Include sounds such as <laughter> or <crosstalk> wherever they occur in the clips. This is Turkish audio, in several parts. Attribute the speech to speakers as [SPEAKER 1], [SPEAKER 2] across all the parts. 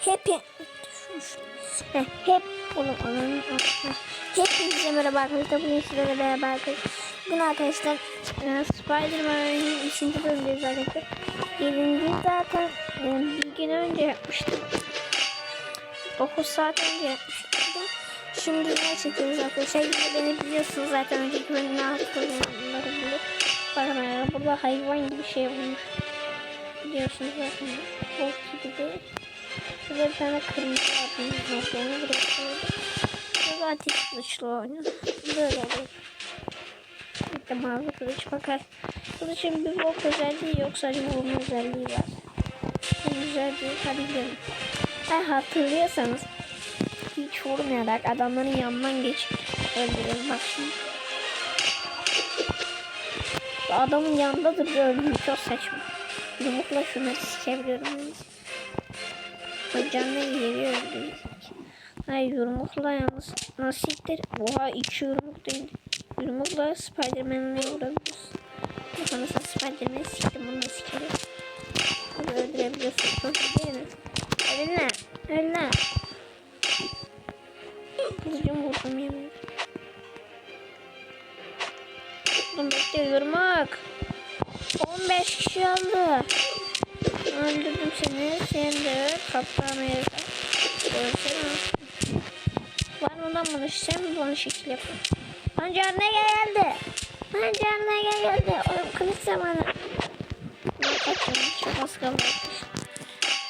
[SPEAKER 1] Hep Heh, hep bunu onun Hepinize merhaba arkadaşlar. Bugün sizlerle beraber arkadaşlar. Bugün arkadaşlar e, Spider-Man'in 3. bölümdeyiz arkadaşlar. 7. zaten e, bir gün önce yapmıştım. 9 saat önce yapmıştım. Şimdi ne çekiyoruz arkadaşlar? Yine beni biliyorsunuz zaten önceki bölümde hatırlayanları bilir. Bakın burada hayvan gibi şey olmuş. Biliyorsunuz zaten. Bok gibi. Burada bir tane kırmızı atmış noktalarını bırakıyordu. Burada ateş kılıçlı oynuyor. Böyle oluyor. Bir de mavi kılıç bakar. Kılıçın bir bok özelliği yok sadece vurma özelliği var. Bu güzel değil. Hadi gidelim. Ha, hatırlıyorsanız hiç vurmayarak adamların yanından geç öldürüyoruz. Bak şimdi. Adamın yanındadır öldürüyor. Çok saçma. Yumrukla şunları sikebiliyorum. Canına geliyor öldürüyor. Hayır yumrukla yalnız nasıl ittir? Oha iki yumruk değil. Yumrukla Spiderman'le vurabiliyorsun. Bana sen Spiderman'i siktim bunu sikerim. Bunu öldürebiliyorsun. Değil? Ölme. Ölme. Kılıcım vurdum yemin. Vurdum bekle yurmak. 15 kişi aldı. Öldürdüm seni. Sen de. Kaptan Amerika. Ölsene. Var mı lan bunu? Sen mi bana şekil yapın? Lan canına geldi. Lan canına geldi. Oğlum kılıç zamanı. Ne kaçırdım? Çok az kaldı.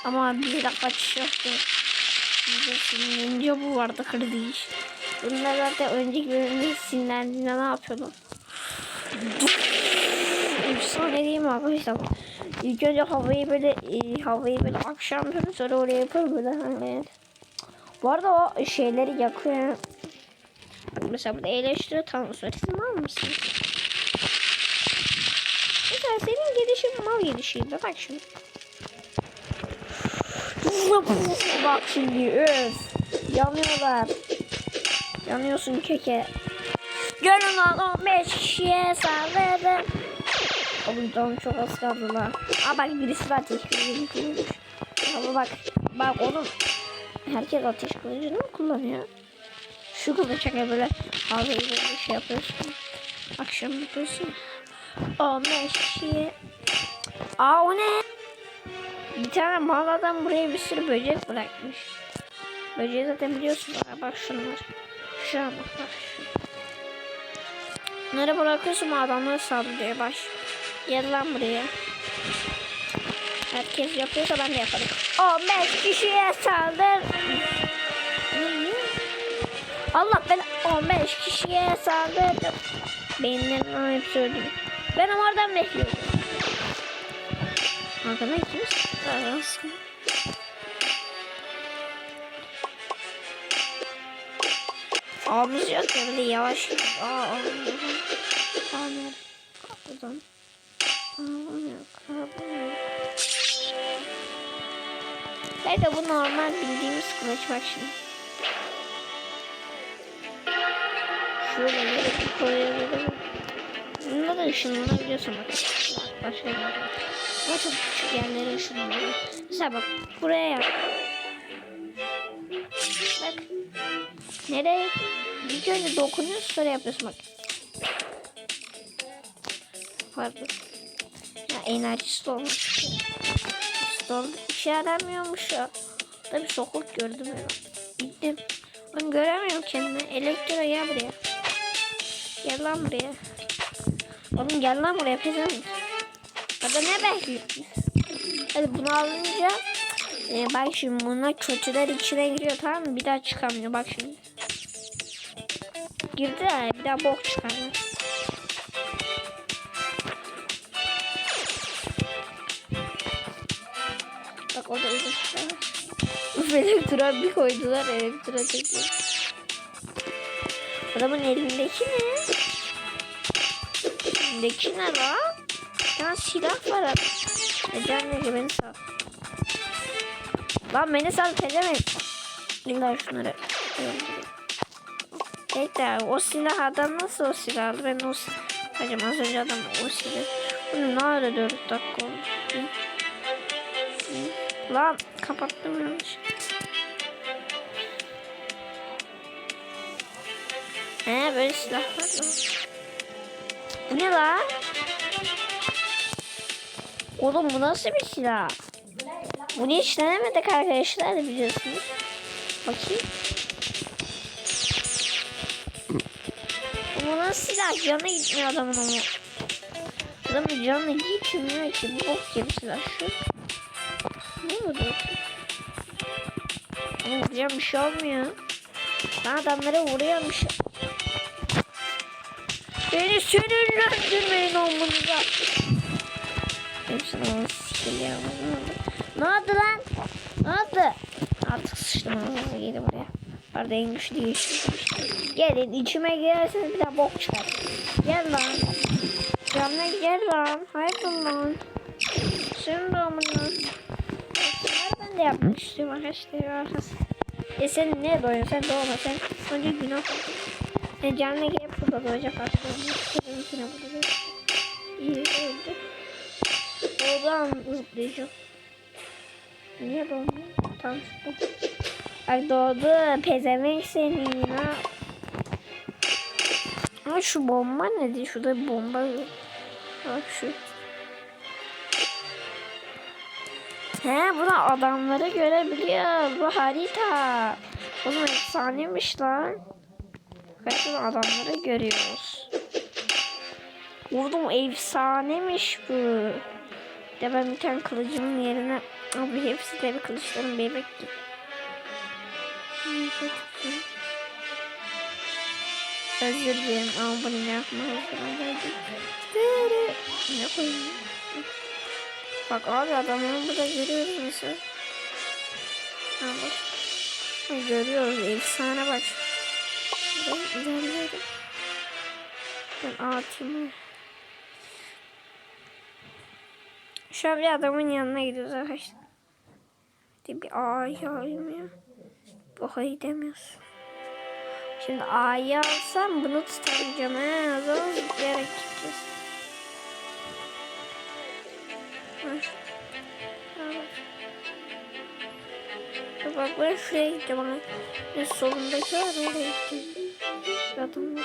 [SPEAKER 1] Ama bir dakika kaçış yoktu. Ninja bu vardı kırdı iş. Bunlar zaten önceki bölümde sinirlendiğinde ne yapıyordum? Efsane değil mi arkadaşlar? İlk önce havayı böyle e, havayı böyle akşam sonra oraya yapıyor böyle hani. Bu arada o şeyleri yakıyor. Bak mesela burada eleştiri söylesin var mısın? Mesela senin gelişim mal gelişiydi. Bak şimdi. <laughs> Bak şimdi öf. Yanıyorlar. Yanıyorsun keke. Görün lan 15 kişiye saldırdım. Oğlum canım çok az kaldı lan. Aa bak birisi de ateş kullanmış. Ama bak bak oğlum. Herkes ateş kılıcını mı kullanıyor? Şu kılıçak böyle havayı böyle şey yapıyorsun. Akşam yapıyorsun. 15 kişiye. Aa o ne? Bir tane mal adam buraya bir sürü böcek bırakmış. Böceği zaten biliyorsun. Aa, bak şunlar. Şuna bak bak. Bunları bırakıyorsun adamlar saldırıyor baş. Gel lan buraya. Herkes yapıyorsa ben de yaparım. 15 kişiye saldır. Allah ben 15 kişiye saldırdım. Beyinlerim hepsi öldü. Ben ama oradan bekliyordum. Arkadan ikimiz. Arasın. Ağımız yok ya böyle yavaş. Aa ağım yok. Ağım yok. Kapıdan. Ağım yok. Ağım yok. Belki bu normal bildiğimiz kılıç bak şimdi. Şöyle bir koyabilirim. Bunda da ışınlanabiliyorsun bak. Başka bir şey. Ama çok küçük yerlere ışınlanıyor. Mesela bak buraya yap. Bak. Nereye? İlk önce dokunuyorsun sonra yapıyorsun bak. Pardon. Enerjisi olmuş. Stol işe yaramıyormuş ya. Da bir gördüm ya. Gittim. Ben göremiyorum kendimi. Elektro gel buraya. Gel lan buraya. Oğlum gel lan buraya pezevenk. Hadi ne bekliyorsun? Hadi bunu alınca e, bak şimdi bunlar kötüler içine giriyor tamam mı? Bir daha çıkamıyor bak şimdi. Girdi ya bir daha bok çıkarlar. Orada elektra var. Uf elektra bir koydular elektra çekiyor. Adamın elindeki ne? Elindeki ne lan? Ya silah var abi. E can ne beni sal. Lan beni sal pezevenk. İlla şunları. Bekle o silah adam nasıl o silah aldı? Ben o silah. Hacım az önce adam o silah. Bunu ne ara 4 dakika oldu? Lan kapattım yanlış. He ee, böyle silahlar var. Bu ne lan? Oğlum bu nasıl bir silah? Bunu hiç denemedik arkadaşlar biliyorsunuz. Bakayım. Bu nasıl silah? Canı gitmiyor adamın ama. Adamın canı gitmiyor ki. Bu bok gibi silah şu. Oldu? Ama vuracağım bir şey olmuyor. Ben adamlara vuruyormuş. Beni sinirlendirmeyin omunuza. Hepsini onu sikiliyor. Ne oldu lan? Ne oldu? Artık sıçtım ağzına gelin buraya. Pardon en güçlü geçti. Gelin içime girerseniz bir daha bok çıkar. Gel lan. Canına gel lan. Haydi lan. De amına. De yapmak arkadaşlar. arkadaşlar. E sen ne doğuyorsun? Sen doğma. Sen önce günah e, canına gelip burada doğacak artık. Kızın içine burada. İyi öldü. Doğduğum zıplayacağım. Niye doğmuyor? Tam bu. Bak doğdu. Pezevenk seni ya. Ama şu bomba nedir? Şurada bir bomba yok. Bak şu. He buna adamları görebiliyor. Bu harita. Oğlum efsaneymiş lan. Bakın adamları görüyoruz. Oğlum efsanemiş bu. De ben bir tane kılıcımın yerine abi hepsi de bir kılıçların bebek gibi. Özür dilerim ama bunu ne yapma hazırlamaydım. Ne koyayım? Bak abi adamları burada görüyoruz mesela. Ha bak. Görüyoruz efsane bak. Ben ilerlerim. Ben atayım. Şu an bir adamın yanına gidiyoruz arkadaşlar. De bir A'yı alayım ya. Oha gidemiyoruz. Şimdi A'yı alsam bunu tutamayacağım. He, o zaman ben şuraya gideceğim. Ama ne solundaki var oraya gideceğim. Adam var.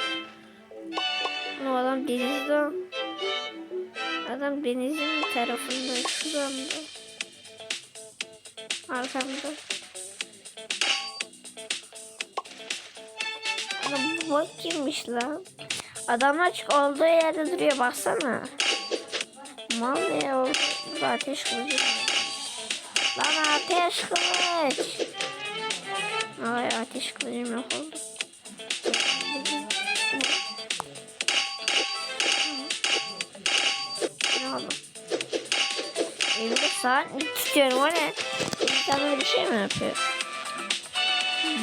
[SPEAKER 1] O adam denizde. Adam denizin tarafında. Şuramda. Arkamda. Adam bak kimmiş lan. Adam açık olduğu yerde duruyor baksana. Mal ya o bu ateş kılıcı. Lan ateş kılıç. Ay ateş kılıcım yok oldu. Ne oldu? Elimde saat mi tutuyorum o ne? İnsan bir şey mi yapıyor?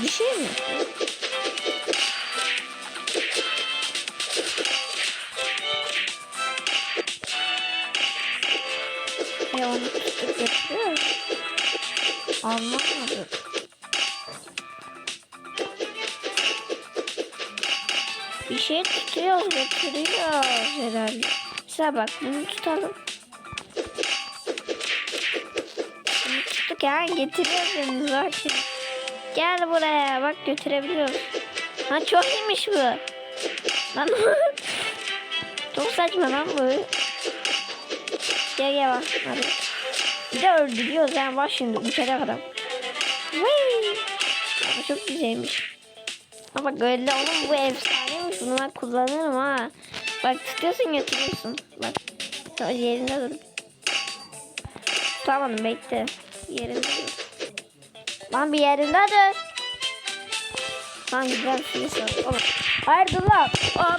[SPEAKER 1] Bir şey mi yapıyor? Ya onu tutup. Anlamadım. Bir şey tutuyoruz götürüyoruz herhalde. Mesela bak bunu tutalım. Bunu tuttuk ya getiriyoruz elimizi bak şimdi. Gel buraya bak götürebiliyoruz. Ha çok iyiymiş bu. Lan <laughs> çok saçma lan bu. Gel gel bak hadi. Bir de öldürüyoruz yani bak şimdi uçacak adam. Vay. Çok güzelmiş. Ama bak öyle oğlum bu bunu ben kullanırım ha. Bak tutuyorsun götürüyorsun. Bak. Tamam yerinde dur. Tamam bekle. Yerinde dur. Lan bir yerinde dur. Lan güzel şey sor. Oğlum. Hayırdır lan?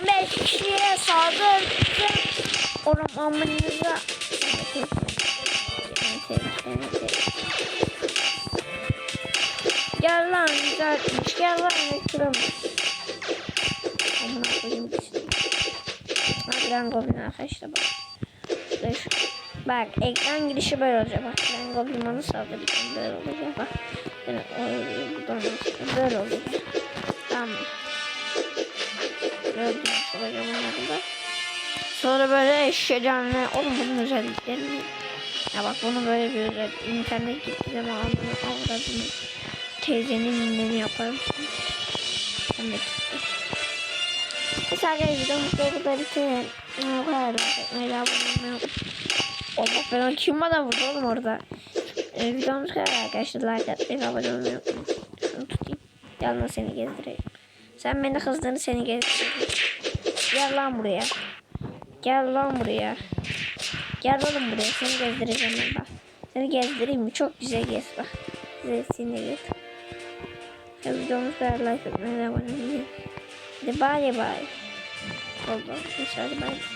[SPEAKER 1] 15 kişiye saldırdım. Oğlum amınıza. Gel lan güzel. Gel lan götürüm. Ekran goblin arkadaşlar bak. Şu. Bak ekran girişi böyle olacak. Bak ekran goblin bana saldırırken böyle olacak. Bak. Böyle, buradan böyle olacak. Tamam mı? Böyle olacak onları da. Sonra böyle eşyacanlı. Oğlum bunun özelliklerini. Ya bak bunu böyle bir özel. İnternet gitti zaman anlamı avradını. Teyzenin inneni yaparım. Çıktı. Neyse arkadaşlar videomuz da burada bitirelim. Bu kadar. Olmayı Allah ben kim bana vurdu oğlum orada. Ee, videomuz kadar arkadaşlar. Like atmayı ve abone olmayı unutmayın. Şunu tutayım. Lan seni gezdireyim. Sen beni kızdığını seni gezdireyim. Gel lan buraya. Gel lan buraya. Gel oğlum buraya. Seni gezdireceğim ben bak. Seni gezdireyim mi? Çok güzel gez bak. Güzel seni gez. Videomuz kadar like atmayı ve abone olmayı. Hadi bye bye. Oldu. Hadi bye.